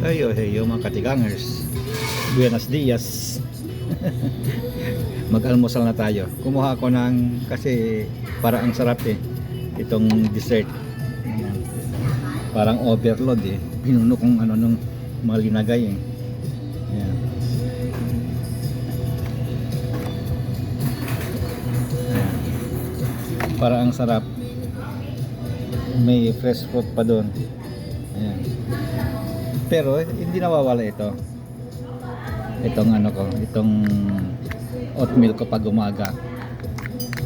Ayo, heyo mga katigangers. Buenos dias. Mag-almusal na tayo. Kumuha ako ng kasi para ang sarap eh. Itong dessert. Parang overload eh. Pinuno kong ano nung malinagay eh. Ayan. Ayan. Para ang sarap. May fresh fruit pa doon. Ayan. Pero hindi nawawala ito. Itong ano ko, itong oatmeal ko pag umaga.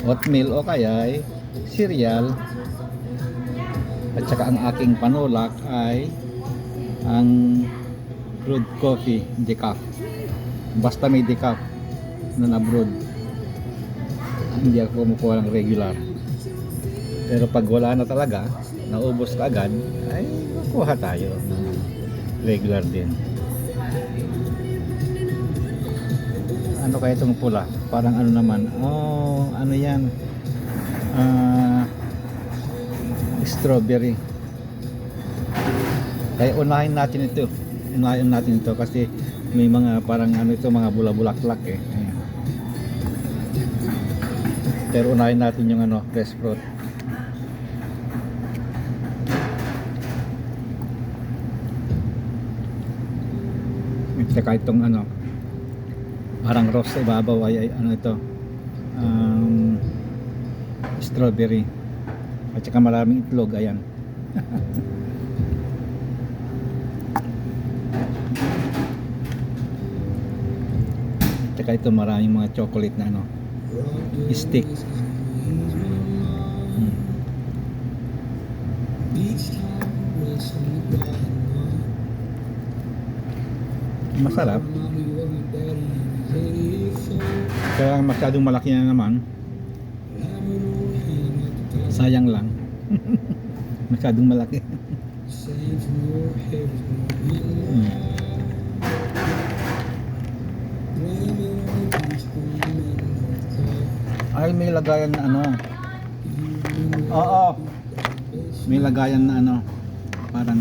Oatmeal o kaya ay cereal. At saka ang aking panulak ay ang brewed coffee decaf. Basta may decaf na na-brewed. Hindi ako kumukuha ng regular. Pero pag wala na talaga, naubos ka agad, ay kuha tayo ng regular din. Ano kaya itong pula? Parang ano naman? Oh, ano yan? Ah, strawberry. Kaya unahin natin ito. Unahin natin ito kasi may mga parang ano ito, mga bula-bulaklak eh. Ayan. Pero unahin natin yung ano, fresh fruit. At saka itong ano, parang rose ibabaw ay, ay ano ito, um, strawberry. At saka maraming itlog, ayan. At saka ito maraming mga chocolate na ano, stick. Masarap. Kaya masyadong malaki na naman. Sayang lang. masyadong malaki. Hmm. Ay, may lagayan na ano. Oo. May lagayan na ano. Parang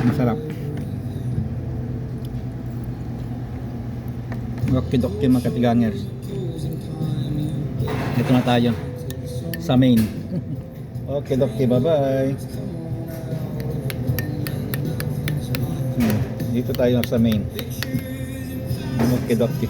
Masarap. Dokki-dokki mga katigangers. Ito na tayo. Sa main. okay, dokki. Bye-bye. Hmm, Dito tayo sa main. Okay, dokki.